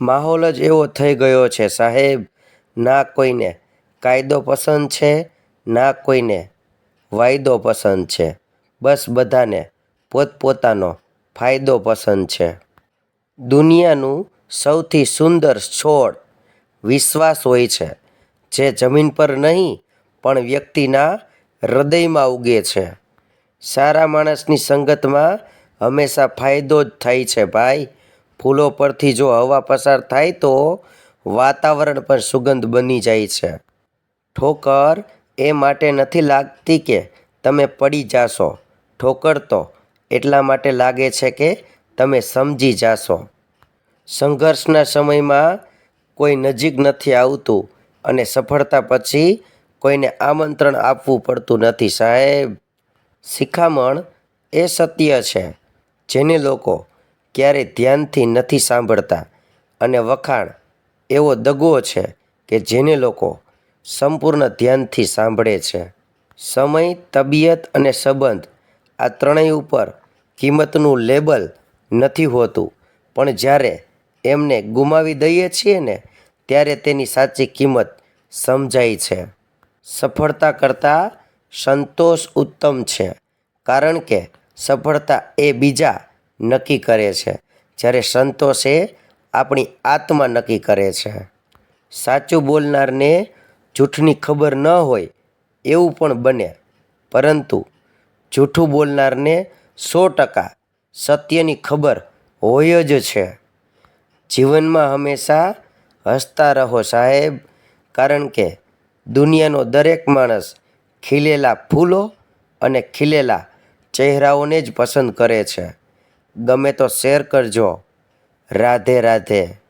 માહોલ જ એવો થઈ ગયો છે, સાહેબ. ના કોઈને. કાયદો પસંદ છે? ના કોઈને. વાયદો પસંદ છે. બસ બધાને પોતપોતાનો ફાયદો પસંદ છે. દુનિયાનું સૌથી સુંદર છોડ વિશ્વાસ હોય છે, જે જમીન પર નહીં, પણ વ્યક્તિના હૃદયમાં ઉગે છે. સારા માણસની સંગતમાં હંમેશા ફાયદો જ થાય છે, ભાઈ. ફૂલો પરથી જો હવા પસાર થાય તો વાતાવરણ પણ સુગંધ બની જાય છે. ઠોકર એ માટે નથી લાગતી કે તમે પડી જાશો. ઠોકર તો એટલા માટે લાગે છે કે તમે સમજી જાશો. સંઘર્ષના સમયમાં કોઈ નજીક નથી આવતું અને સફળતા પછી કોઈને આમંત્રણ આપવું પડતું નથી સાહેબ. શિખામણ એ સત્ય છે. જેને લોકો ક્યારેય ધ્યાનથી નથી સાંભળતા. અને વખાણ એવો દગો છે કે જેને લોકો સંપૂર્ણ ધ્યાનથી સાંભળે છે. સમય, તબિયત અને સંબંધ આ ત્રણેય ઉપર કિંમતનું લેબલ નથી હોતું. પણ જ્યારે એમને ગુમાવી દઈએ છીએ ને, ત્યારે તેની સાચી કિંમત સમજાય છે. સફળતા કરતાં સંતોષ ઉત્તમ છે. કારણ કે સફળતા એ બીજા નક્કી કરે છે. જ્યારે સંતોષ આપણી આત્મા નક્કી કરે છે. સાચું બોલનારને જૂઠની ખબર ન હોય એવું પણ બને. પરંતુ જૂઠું બોલનારને સો ટકા સત્યની ખબર હોય જ છે. જીવનમાં હંમેશા હસતા રહો સાહેબ, કારણ કે દુનિયાનો દરેક માણસ ખીલેલા ફૂલો અને ખીલેલા ચહેરાઓને જ પસંદ કરે છે. ગમે તો શેર કરજો. રાધે રાધે.